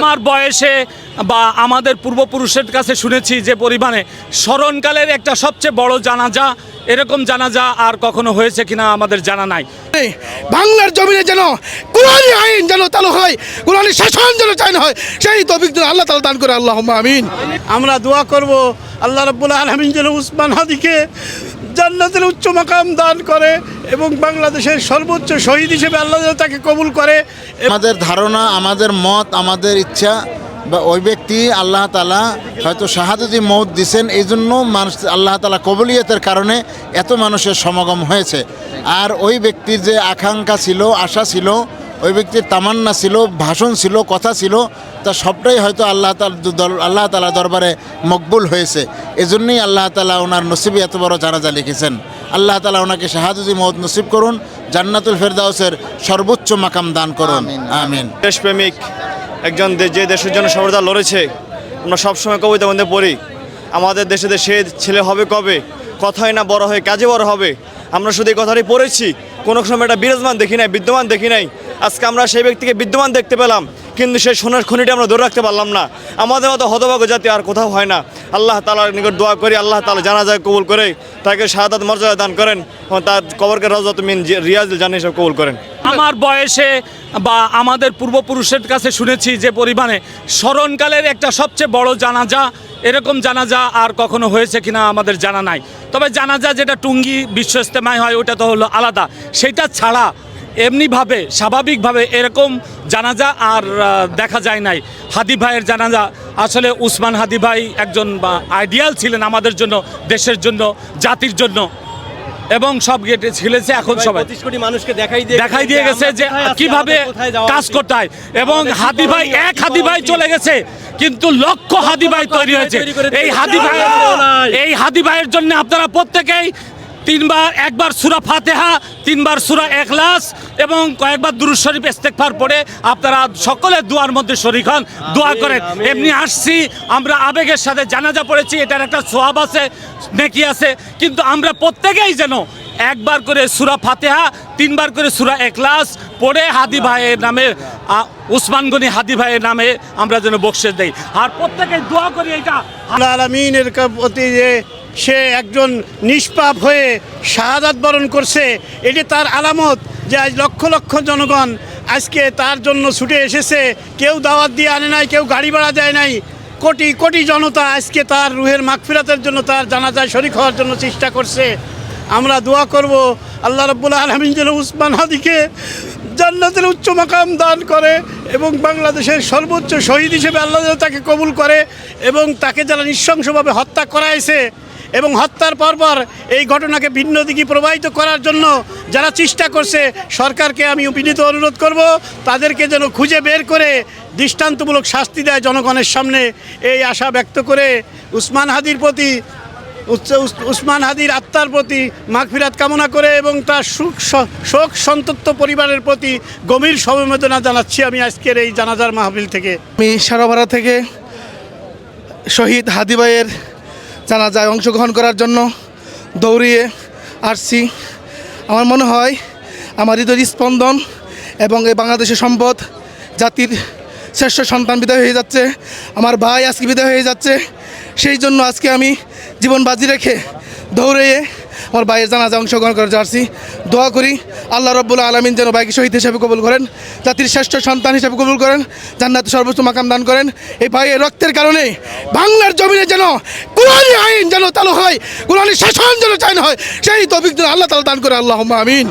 আমার বয়সে বা আমাদের পূর্বপুরুষের কাছে শুনেছি যে পরিমাণে স্মরণকালের একটা সবচেয়ে বড় জানাজা এরকম জানাজা আর কখনো হয়েছে কিনা আমাদের জানা নাই। বাংলার জমিনে যেন কোরআনী আইন যেন চালু হয় কোরআনী শাসন যেন চাই হয় সেই তৌফিক যেন আল্লাহ তালা দান করে আল্লাহ আমিন। আমরা দোয়া করব আল্লাহ রাব্বুল আলমিন যেন উসমান হাদিকে জান্নাতের উচ্চ মাকাম দান করে এবং বাংলাদেশের সর্বোচ্চ শহীদ হিসেবে আল্লাহ তাকে কবুল করে। আমাদের ধারণা, আমাদের মত, আমাদের ইচ্ছা বা ওই ব্যক্তি আল্লাহ তালা হয়তো শাহাদতি মৌত দিছেন এই জন্য মানুষ আল্লাহ তালা কবলিয়তের কারণে এত মানুষের সমাগম হয়েছে। আর ওই ব্যক্তির যে আকাঙ্ক্ষা ছিল, আশা ছিল ওই ব্যক্তির তামান্না ছিল ভাষণ ছিল কথা ছিল তা সবটাই হয়তো আল্লাহ আল্লাহ তালা দরবারে মকবুল হয়েছে। এজন্যই আল্লাহ তালা ওনার নসিবে এত বড় জানাজা লিখেছেন। আল্লাহ তালা ওনাকে শাহাদুজি মৌত নসিব করুন জান্নাতুল ফেরদাউসের সর্বোচ্চ মাকাম দান করুন। আমিন দেশপ্রেমিক একজন যে দেশের জন্য সর্বদা লড়েছে আমরা সবসময় কবিতা মধ্যে পড়ি আমাদের দেশে দেশে ছেলে হবে কবে কথাই না বড় হয়ে কাজে বড় হবে আমরা শুধু এই কথাটি পড়েছি কোনো সময় এটা বিরাজমান দেখি নাই বিদ্যমান দেখি নাই আজকে আমরা সেই ব্যক্তিকে বিদ্যমান দেখতে পেলাম, কিন্তু সেই সোনার খনিটা আমরা ধরে রাখতে পারলাম না। আমাদের মতো হতভাগ্য জাতি আর কোথাও হয় না। আল্লাহ তালার নিকট দোয়া করি, আল্লাহ তালা জানা যায় কবুল করে, তাকে শাহাদাত মর্যাদা দান করেন এবং তার কবরকে রজত মিন রিয়াজ জানি সব কবুল করেন। আমার বয়সে বা আমাদের পূর্বপুরুষের কাছে শুনেছি যে পরিমাণে স্মরণকালের একটা সবচেয়ে বড় জানাজা, এরকম জানাজা আর কখনো হয়েছে কিনা আমাদের জানা নাই। তবে জানাজা যেটা টুঙ্গি বিশ্ব ইস্তেমায় হয়, ওটা তো হলো আলাদা। সেটা ছাড়া এমনিভাবে স্বাভাবিকভাবে এরকম জানাজা আর দেখা যায় নাই। হাদি ভাইয়ের জানাজা আসলে উসমান হাদি ভাই একজন আইডিয়াল ছিলেন আমাদের জন্য দেশের জন্য জাতির জন্য। এবং সব গেটে ছিলেছে এখন সবাই। কোটি মানুষকে দেখাই দিয়ে দেখাই দিয়ে গেছে যে কীভাবে কাজ করতে হয়। এবং হাদি ভাই এক হাদি ভাই চলে গেছে কিন্তু লক্ষ হাদি ভাই তৈরি হয়েছে। এই হাদি ভাই এই হাদি ভাইয়ের জন্য আপনারা প্রত্যেকেই তিনবার একবার সুরা ফাতেহা তিনবার সুরা এখলাস এবং কয়েকবার দুরু শরীফ ইস্তেগফার পড়ে আপনারা সকলে দুয়ার মধ্যে শরীক হন দোয়া করেন। এমনি আসছি আমরা আবেগের সাথে জানাজা পড়েছি এটার একটা সোয়াব আছে নেকি আছে কিন্তু আমরা প্রত্যেকেই যেন একবার করে সুরা ফাতেহা তিনবার করে সুরা এখলাস পড়ে হাদি ভাইয়ের নামে উসমান গনি হাদি ভাইয়ের নামে আমরা যেন বকশে দেই। আর প্রত্যেকে দোয়া করি এটা। আল্লাহ আলমিনের প্রতি যে সে একজন নিষ্পাপ হয়ে শাহাদাত বরণ করছে। এটি তার আলামত যে আজ লক্ষ লক্ষ জনগণ আজকে তার জন্য ছুটে এসেছে। কেউ দাওয়াত দিয়ে আনে নাই, কেউ গাড়ি ভাড়া দেয় নাই। কোটি কোটি জনতা আজকে তার রুহের মাগফিরাতের জন্য, তার জানাজায় শরিক হওয়ার জন্য চেষ্টা করছে। আমরা দোয়া করব, আল্লাহ রব্বুল আলমিন যেন উসমান হাদিকে জান্নাতের উচ্চ মাকাম দান করে এবং বাংলাদেশের সর্বোচ্চ শহীদ হিসেবে আল্লাহ তাকে কবুল করে এবং তাকে যারা নৃশংসভাবে হত্যা করাইছে এবং হত্যার পরপর এই ঘটনাকে ভিন্ন দিকে প্রবাহিত করার জন্য যারা চেষ্টা করছে, সরকারকে আমি বিনীত অনুরোধ করব, তাদেরকে যেন খুঁজে বের করে দৃষ্টান্তমূলক শাস্তি দেয় জনগণের সামনে। এই আশা ব্যক্ত করে উসমান হাদির প্রতি উসমান হাদির আত্মার প্রতি মাগফিরাত কামনা করে এবং তার সুখ, শোক সন্তপ্ত পরিবারের প্রতি গভীর সমবেদনা জানাচ্ছি আমি আজকের এই জানাজার মাহফিল থেকে। আমি সারাভাড়া থেকে শহীদ হাদি ভাইয়ের জানাজায় অংশগ্রহণ করার জন্য দৌড়িয়ে আসছি। আমার মনে হয় আমার হৃদয় স্পন্দন এবং এই বাংলাদেশের সম্পদ, জাতির শ্রেষ্ঠ সন্তান বিদায় হয়ে যাচ্ছে, আমার ভাই আজকে বিদায় হয়ে যাচ্ছে। সেই জন্য আজকে আমি জীবন বাজি রেখে দৌড়িয়ে আমার ভাইয়ের জানাজা অংশগ্রহণ করে যাচ্ছি দোয়া করি আল্লাহ রব্বুল আলমিন যেন ভাইকে শহীদ হিসেবে কবুল করেন, জাতির শ্রেষ্ঠ সন্তান হিসেবে কবুল করেন, জান্নাত সর্বোচ্চ মাকাম দান করেন। এই ভাইয়ের রক্তের কারণে বাংলার জমিনে যেন কোরআনী আইন যেন চালু হয়, কোরআনী শাসন যেন চাইন হয়, সেই তবিক যেন আল্লাহ তালা দান করে আল্লাহ আমিন।